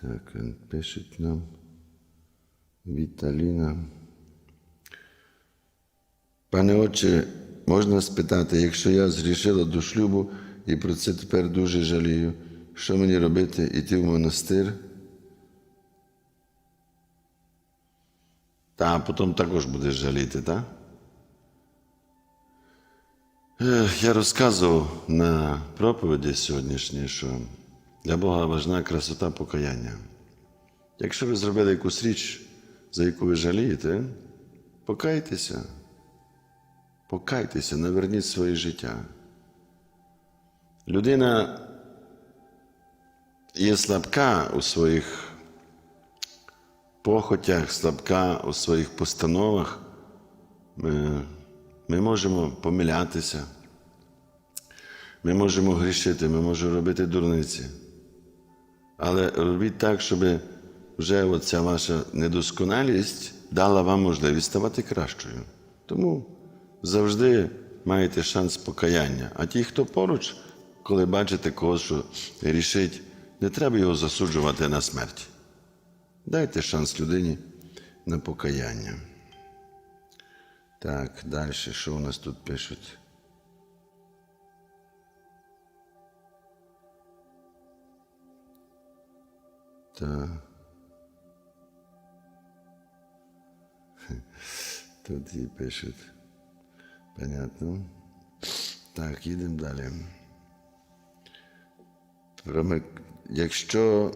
Так, він пише нам. Віталіна. Пане отче, можна спитати, якщо я зрішила до шлюбу і про це тепер дуже жалію, що мені робити? Іти в монастир? Та потім також будеш жаліти, так? Я розказував на проповіді сьогоднішній, що для Бога важна красота покаяння. Якщо ви зробили якусь річ, за яку ви жалієте, покайтеся. Покайтеся, наверніть своє життя. Людина є слабка у своїх похотях, слабка у своїх постановах. Ми, ми можемо помилятися, ми можемо грішити, ми можемо робити дурниці. Але робіть так, щоб вже оця ваша недосконалість дала вам можливість ставати кращою. Тому завжди маєте шанс покаяння. А ті, хто поруч, коли бачите когось, що рішить, не треба його засуджувати на смерть. Дайте шанс людині на покаяння. Так, далі, що у нас тут пишуть? Так. Тут і пишуть. Понятно. Так, їдемо далі. Якщо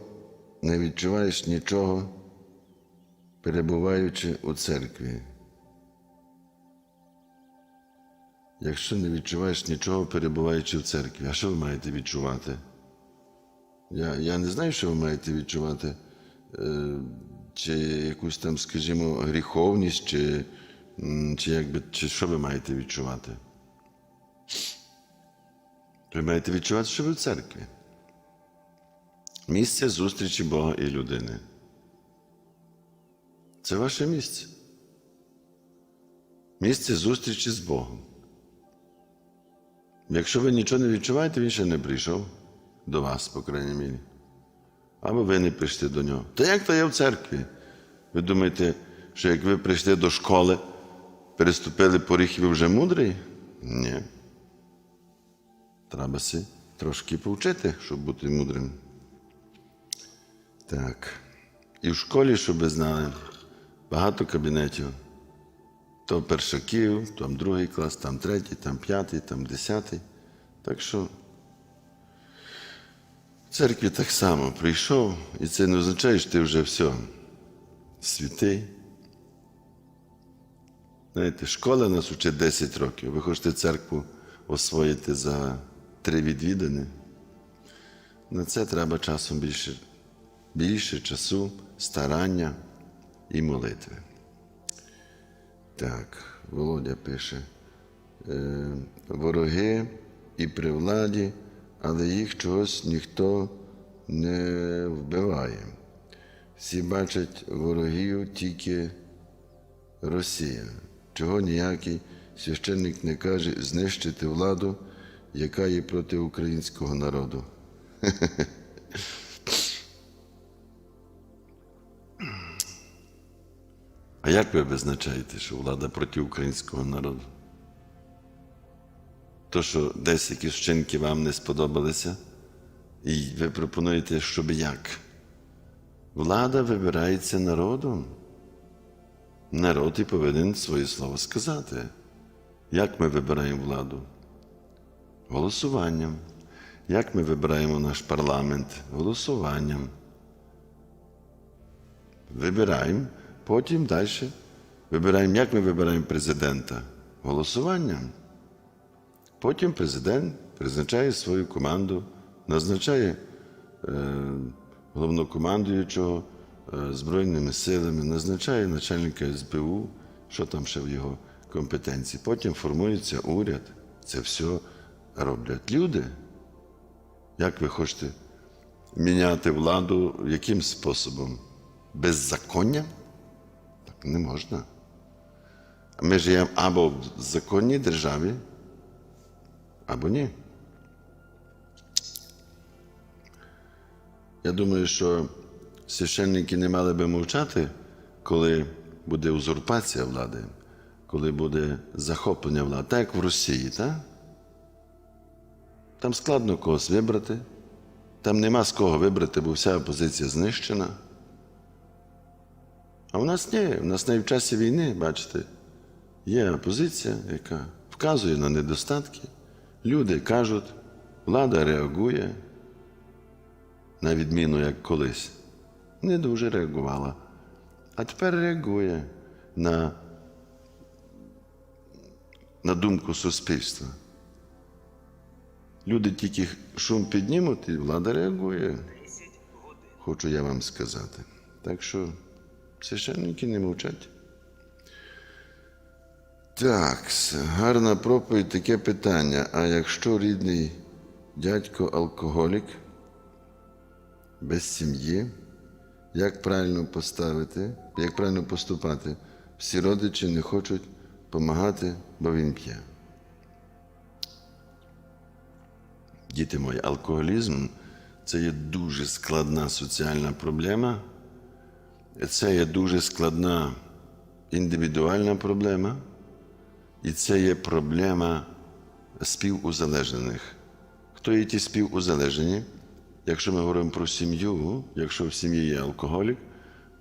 не відчуваєш нічого, перебуваючи у церкві. Якщо не відчуваєш нічого, перебуваючи в церкві, а що ви маєте відчувати? Я, я не знаю, що ви маєте відчувати, е, чи якусь там, скажімо, гріховність, чи, чи, якби, чи що ви маєте відчувати? Ви маєте відчувати, що ви в церкві. Місце зустрічі Бога і людини. Це ваше місце. Місце зустрічі з Богом. Якщо ви нічого не відчуваєте, він ще не прийшов до вас, по крайній мірі. Або ви не прийшли до нього. Та як то я в церкві? Ви думаєте, що як ви прийшли до школи, переступили поріг і ви вже мудрий? Ні. Треба си трошки повчити, щоб бути мудрим. Так. І в школі, щоб ви знали, багато кабінетів. То першаків, там другий клас, там третій, там п'ятий, там десятий. Так що в церкві так само прийшов, і це не означає, що ти вже все святий. Знаєте, школа нас учить 10 років. Ви хочете церкву освоїти за три відвідини. На це треба часом більше, більше часу, старання і молитви. Так, Володя пише. Е, вороги і при владі, але їх чогось ніхто не вбиває. Всі бачать ворогів тільки Росія. Чого ніякий священник не каже знищити владу, яка є проти українського народу. А як ви визначаєте, що влада проти українського народу? То, що десь якісь вчинки вам не сподобалися, і ви пропонуєте, щоб як? Влада вибирається народом. Народ і повинен своє слово сказати. Як ми вибираємо владу? Голосуванням. Як ми вибираємо наш парламент? Голосуванням. Вибираємо, потім далі. Вибираємо, як ми вибираємо президента? Голосуванням. Потім президент призначає свою команду, назначає е, головнокомандуючого е, Збройними силами, назначає начальника СБУ, що там ще в його компетенції. Потім формується уряд. Це все роблять люди. Як ви хочете міняти владу яким способом? Беззаконням? Так не можна. Ми живемо або в законній державі, або ні. Я думаю, що священники не мали би мовчати, коли буде узурпація влади, коли буде захоплення влади, так як в Росії, так? Там складно когось вибрати, там нема з кого вибрати, бо вся опозиція знищена. А в нас ні, в нас навіть в часі війни, бачите, є опозиція, яка вказує на недостатки. Люди кажуть, влада реагує, на відміну як колись. Не дуже реагувала. А тепер реагує на, на думку суспільства. Люди тільки шум піднімуть, і влада реагує. Хочу я вам сказати. Так що священники не мовчать. Так, гарна проповідь, таке питання. А якщо рідний дядько алкоголік без сім'ї, як правильно поставити, як правильно поступати? Всі родичі не хочуть допомагати, бо він п'є. Діти мої, алкоголізм це є дуже складна соціальна проблема. Це є дуже складна індивідуальна проблема, і це є проблема співузалежнених. Хто є ті співузалежені? Якщо ми говоримо про сім'ю, якщо в сім'ї є алкоголік,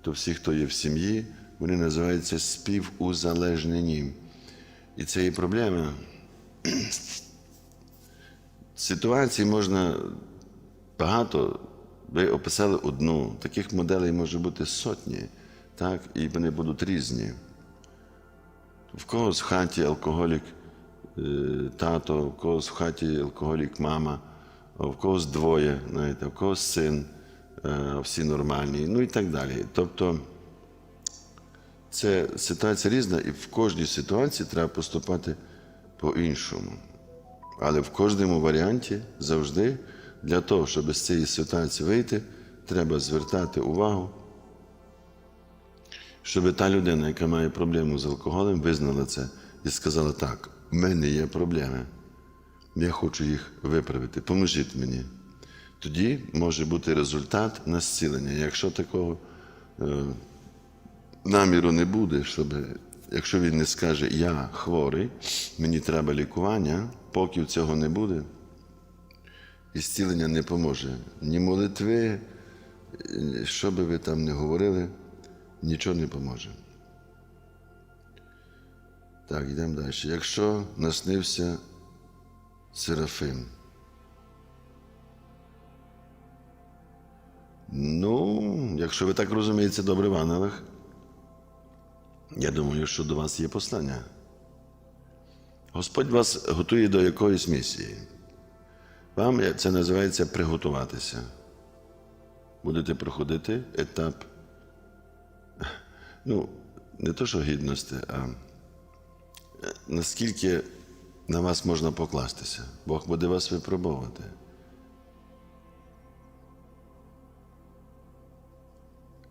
то всі, хто є в сім'ї, вони називаються співузалежнені. І це є проблема. Ситуацій можна багато. Ви описали одну, таких моделей може бути сотні, так? і вони будуть різні. В когось в хаті алкоголік е, тато, в когось в хаті алкоголік мама, в когось двоє, знаєте, в когось син, е, всі нормальні, ну і так далі. Тобто це ситуація різна, і в кожній ситуації треба поступати по-іншому. Але в кожному варіанті завжди для того, щоб з цієї ситуації вийти, треба звертати увагу, щоб та людина, яка має проблему з алкоголем, визнала це і сказала: так, в мене є проблеми, я хочу їх виправити, поможіть мені. Тоді може бути результат на зцілення. Якщо такого е, наміру не буде, щоб якщо він не скаже Я хворий, мені треба лікування, поки цього не буде, і зцілення не поможе. Ні молитви, що би ви там не говорили, нічого не поможе. Так, йдемо далі. Якщо наснився Серафим. Ну, якщо ви так розумієте, добре в я думаю, що до вас є послання. Господь вас готує до якоїсь місії. Вам це називається приготуватися. Будете проходити етап, ну, не то, що гідності, а наскільки на вас можна покластися. Бог буде вас випробовувати.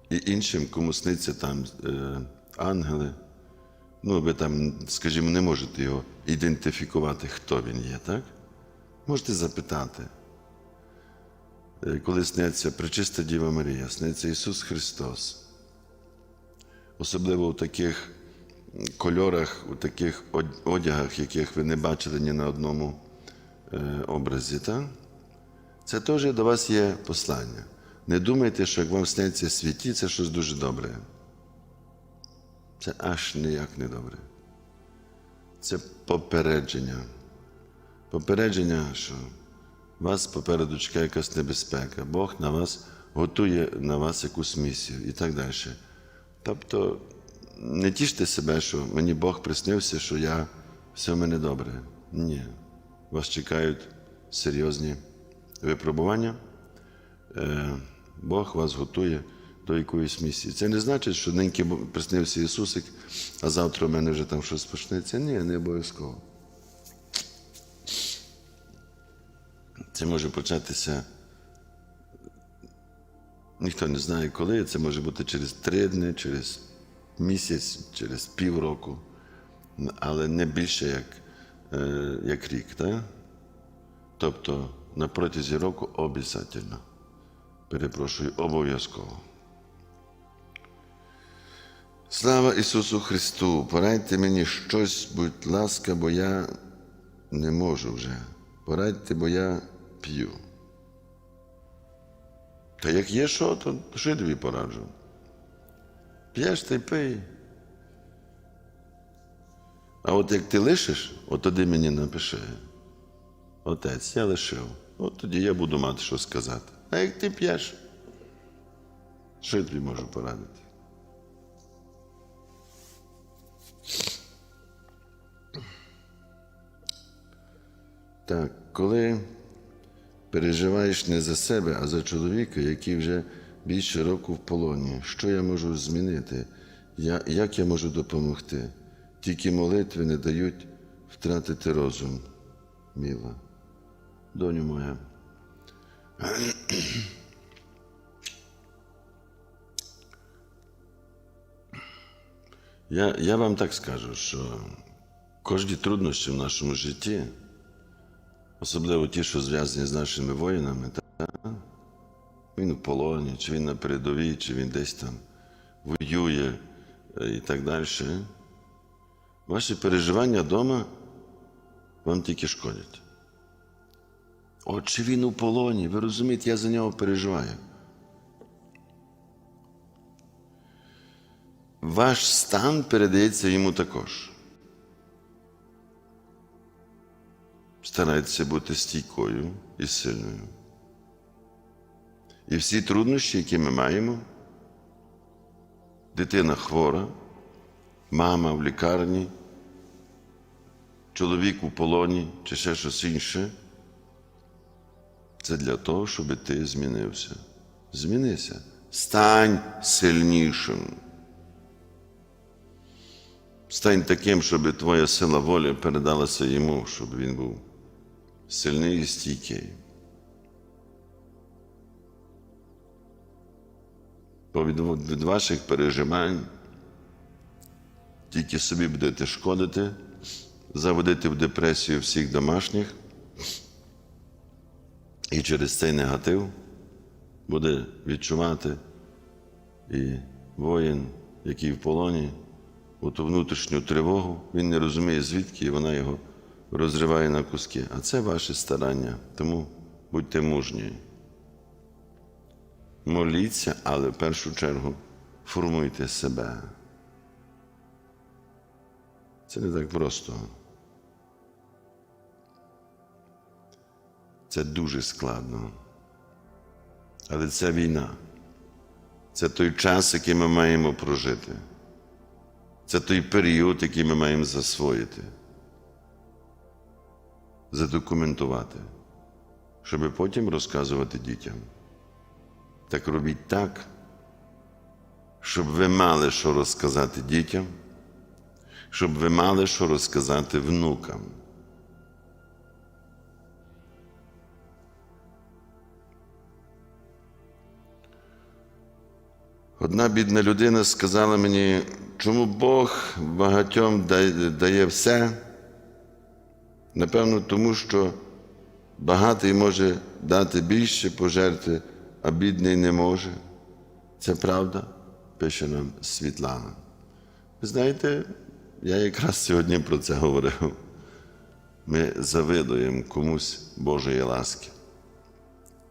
І іншим, кому сниться там е, ангели, ну, ви там, скажімо, не можете його ідентифікувати, хто він є, так? Можете запитати. Е, Коли сниться Пречиста Діва Марія, сниться Ісус Христос. Особливо у таких кольорах, у таких одягах, яких ви не бачили ні на одному е, образі, так? Це теж до вас є послання. Не думайте, що як вам сниться світі, це щось дуже добре. Це аж ніяк не добре. Це попередження. Попередження, що вас попереду чекає якась небезпека. Бог на вас готує на вас якусь місію і так далі. Тобто не тіште себе, що мені Бог приснився, що я все в мене добре. Ні. Вас чекають серйозні випробування. Е, Бог вас готує до якоїсь місії. Це не значить, що ниньки приснився Ісусик, а завтра в мене вже там щось почнеться. Ні, не обов'язково. Це може початися. Ніхто не знає коли. Це може бути через три дні, через місяць, через півроку, але не більше як, е, як рік. Так? Тобто на протязі року обов'язково. Перепрошую, обов'язково. Слава Ісусу Христу! Порадьте мені щось, будь ласка, бо я не можу вже. Порадьте, бо я п'ю. Та як є що, то що пораджу? П'єш та й пий. А от як ти лишиш, от тоді мені напиши. Отець, я лишив. От тоді я буду мати що сказати. А як ти п'єш, тобі можу порадити? Так, коли переживаєш не за себе, а за чоловіка, який вже більше року в полоні, що я можу змінити? Я, як я можу допомогти? Тільки молитви не дають втратити розум, міла. Доню моя. Я, я вам так скажу, що кожні труднощі в нашому житті, особливо ті, що зв'язані з нашими воїнами, та, він у полоні, чи він на передовій, чи він десь там воює е, і так далі. Ваші переживання вдома вам тільки шкодять. От чи він у полоні, ви розумієте, я за нього переживаю. Ваш стан передається йому також. Старайтеся бути стійкою і сильною. І всі труднощі, які ми маємо, дитина хвора, мама в лікарні, чоловік у полоні чи ще щось інше. Це для того, щоб ти змінився. Змінися. Стань сильнішим. Стань таким, щоб твоя сила волі передалася йому, щоб він був сильний і стійкий. Бо від, від ваших переживань тільки собі будете шкодити, заводити в депресію всіх домашніх. І через цей негатив буде відчувати і воїн, який в полоні, оту внутрішню тривогу, він не розуміє, звідки вона його розриває на куски. А це ваше старання. Тому будьте мужні. Моліться, але в першу чергу формуйте себе. Це не так просто. Це дуже складно. Але це війна. Це той час, який ми маємо прожити. Це той період, який ми маємо засвоїти, задокументувати, щоб потім розказувати дітям. Так робіть так, щоб ви мали що розказати дітям, щоб ви мали що розказати внукам. Одна бідна людина сказала мені, чому Бог багатьом дає- все. Напевно, тому що багатий може дати більше пожертви, а бідний не може. Це правда, пише нам Світлана. Ви знаєте, я якраз сьогодні про це говорив. Ми завидуємо комусь Божої ласки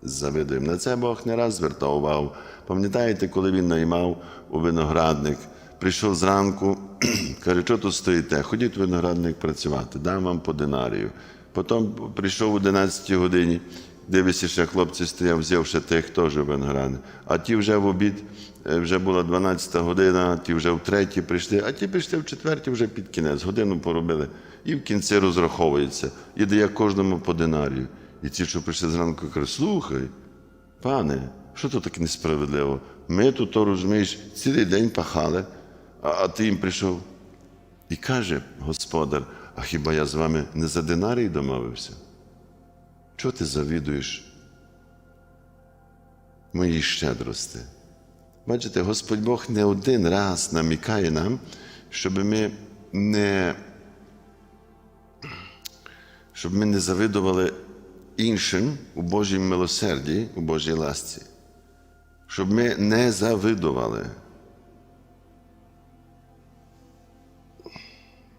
завидуємо. На це Бог не раз звертав увагу. Пам'ятаєте, коли він наймав у виноградник, прийшов зранку, каже, що тут стоїте? Ходіть в виноградник працювати, дам вам по динарію. Потім прийшов о 11 годині, дивишся, ще хлопці стояв, взяв ще тих теж виноградник. А ті вже в обід, е, вже була 12 година, ті вже в третій прийшли, а ті прийшли в четвертій вже під кінець, годину поробили. І в кінці розраховується, і дає кожному по динарію. І ті, що прийшли зранку, кажуть, слухай, пане, що тут таке несправедливо? Ми тут, то, розумієш, цілий день пахали, а ти їм прийшов. І каже господар, а хіба я з вами не за динарій домовився? Чого ти завідуєш моїй щедрости? Бачите, Господь Бог не один раз намікає нам, щоб ми не, щоб ми не завидували іншим у Божій милосерді, у Божій ласці, щоб ми не завидували.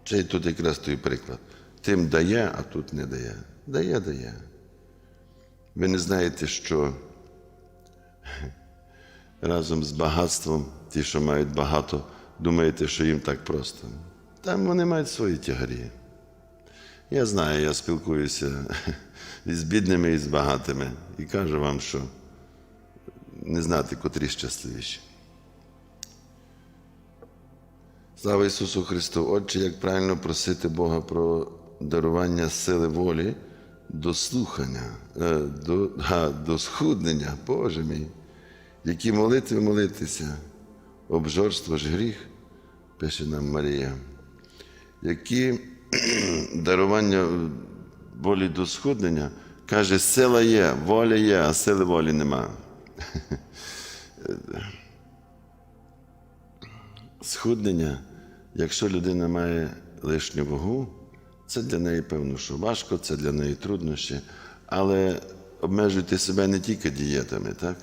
Чи тут якраз той приклад. Тим дає, а тут не дає. Дає, дає. Ви не знаєте, що разом з багатством, ті, що мають багато, думаєте, що їм так просто. Там вони мають свої тягарі. Я знаю, я спілкуюся і з бідними, і з багатими, і кажу вам, що не знати, котрі щасливіші. Слава Ісусу Христу! Отче, як правильно просити Бога про дарування сили волі до слухання, е, до, а, до схуднення, Боже мій, які молитви молитися, обжорство ж гріх, пише нам Марія, які дарування волі до схуднення, каже, сила є, воля є, а сили волі нема. Схуднення, якщо людина має лишню вагу, це для неї, певно, що важко, це для неї труднощі, але обмежуйте себе не тільки дієтами, так?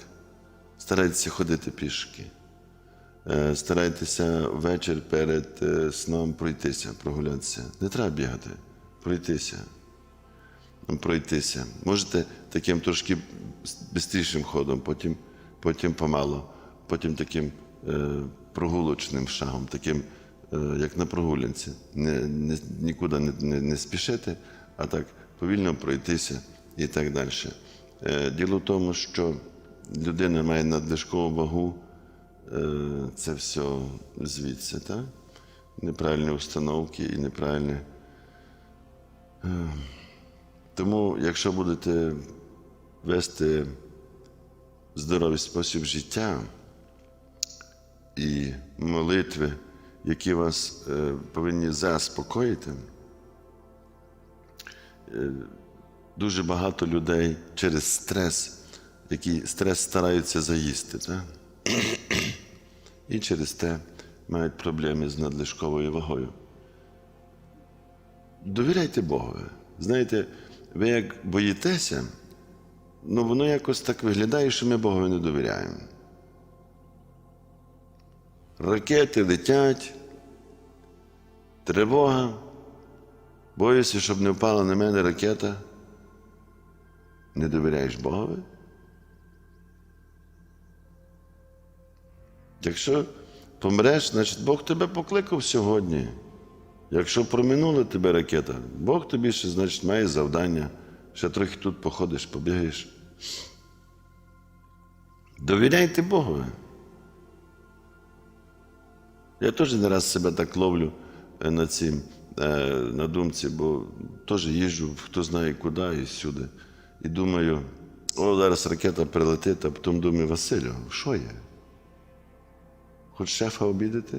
Старайтеся ходити пішки. Е, Старайтеся вечір перед е, сном пройтися, прогулятися. Не треба бігати, пройтися. Ну, Пройтися. Можете таким трошки швидшим ходом, потім, потім помало, потім таким е, прогулочним шагом, таким, як на прогулянці. Не, не, нікуди не, не, не спішити, а так повільно пройтися і так далі. Е, діло в тому, що людина має надлишкову вагу, е, це все звідси, так? Неправильні установки і неправильне. Тому, якщо будете вести здоровий спосіб життя і молитви, які вас е, повинні заспокоїти, е, дуже багато людей через стрес, який стрес стараються заїсти, так? і через те мають проблеми з надлишковою вагою. Довіряйте Богові. Знаєте, ви як боїтеся, ну воно якось так виглядає, що ми Богові не довіряємо. Ракети летять, тривога. Боюся, щоб не впала на мене ракета. Не довіряєш Богові? Якщо помреш, значить Бог тебе покликав сьогодні. Якщо проминула тебе ракета, Бог тобі ще, значить, має завдання, ще трохи тут походиш, побігаєш. Довіряйте Богові. Я теж не раз себе так ловлю е, на цім, е, на думці, бо теж їжджу, хто знає куди і сюди. І думаю, о, зараз ракета прилетить, а потім думаю, Василю, що є? Хоч шефа обідати?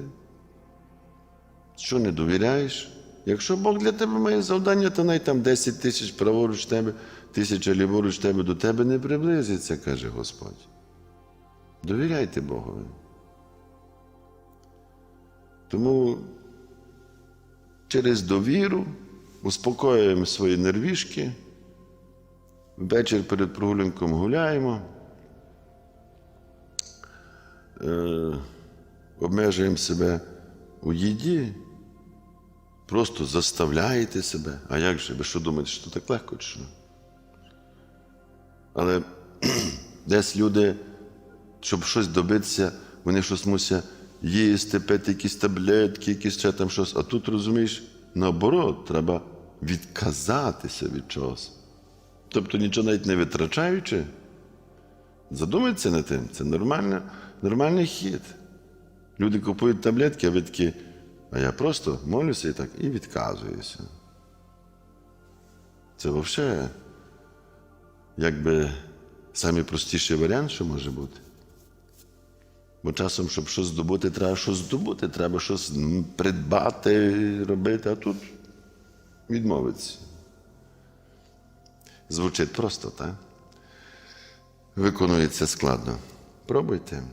Що не довіряєш? Якщо Бог для тебе має завдання, то най там 10 тисяч праворуч тебе, тисяча ліворуч тебе до тебе не приблизиться, каже Господь. Довіряйте Богові. Тому через довіру успокоюємо свої нервішки, ввечері перед прогулянком гуляємо, е, обмежуємо себе у їді, просто заставляєте себе. А як же? Ви що думаєте, що так легко чи? Але десь люди, щоб щось добитися, вони щось мусять їсти, пити якісь таблетки, якісь ще там щось. А тут, розумієш, наоборот, треба відказатися від чогось. Тобто нічого навіть не витрачаючи, задумайтеся над тим, це нормальна, нормальний хід. Люди купують таблетки, а ви такі, а я просто молюся і так, і відказуюся. Це взагалі, якби самий простіший варіант, що може бути. Бо часом, щоб щось здобути, треба щось здобути, треба щось придбати, робити, а тут відмовитися. Звучить просто, так? Виконується складно. Пробуйте.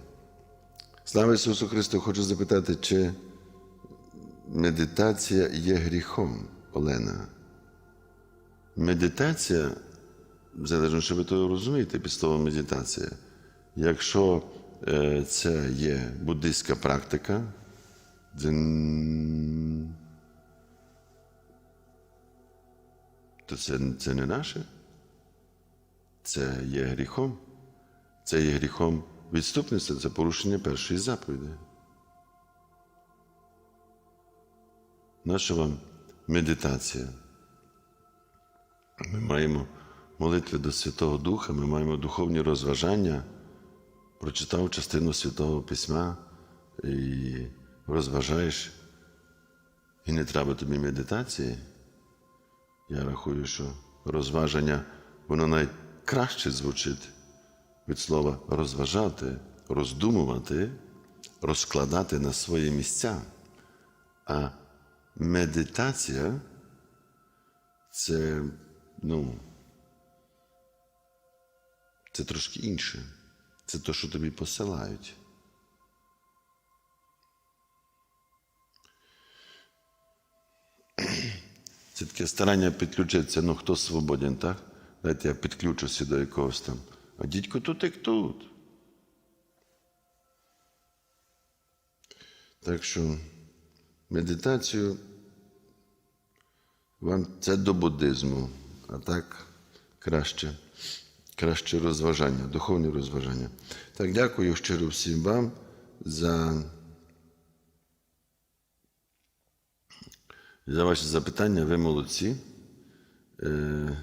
Слава Ісусу Христу, хочу запитати, чи медитація є гріхом, Олена? Медитація, залежно, що ви то розумієте під словом медитація, якщо це є буддистська практика, то це, це не наше. Це є гріхом. Це є гріхом відступництва, це порушення першої заповіді. Наша вам медитація. Ми маємо молитви до Святого Духа, ми маємо духовні розважання. Прочитав частину Святого Письма і розважаєш, і не треба тобі медитації. Я рахую, що розваження, воно навіть краще звучить від слова розважати, роздумувати, розкладати на свої місця. А медитація це, ну, це трошки інше. Це те, що тобі посилають. Це таке старання підключитися, ну хто свободен, так? Дайте я підключуся до якогось там. А дідько тут як тут. Так що медитацію вам це до буддизму, а так краще, краще розважання, духовні розважання. Так, дякую щиро всім вам за, за ваші запитання. Ви молодці. Е,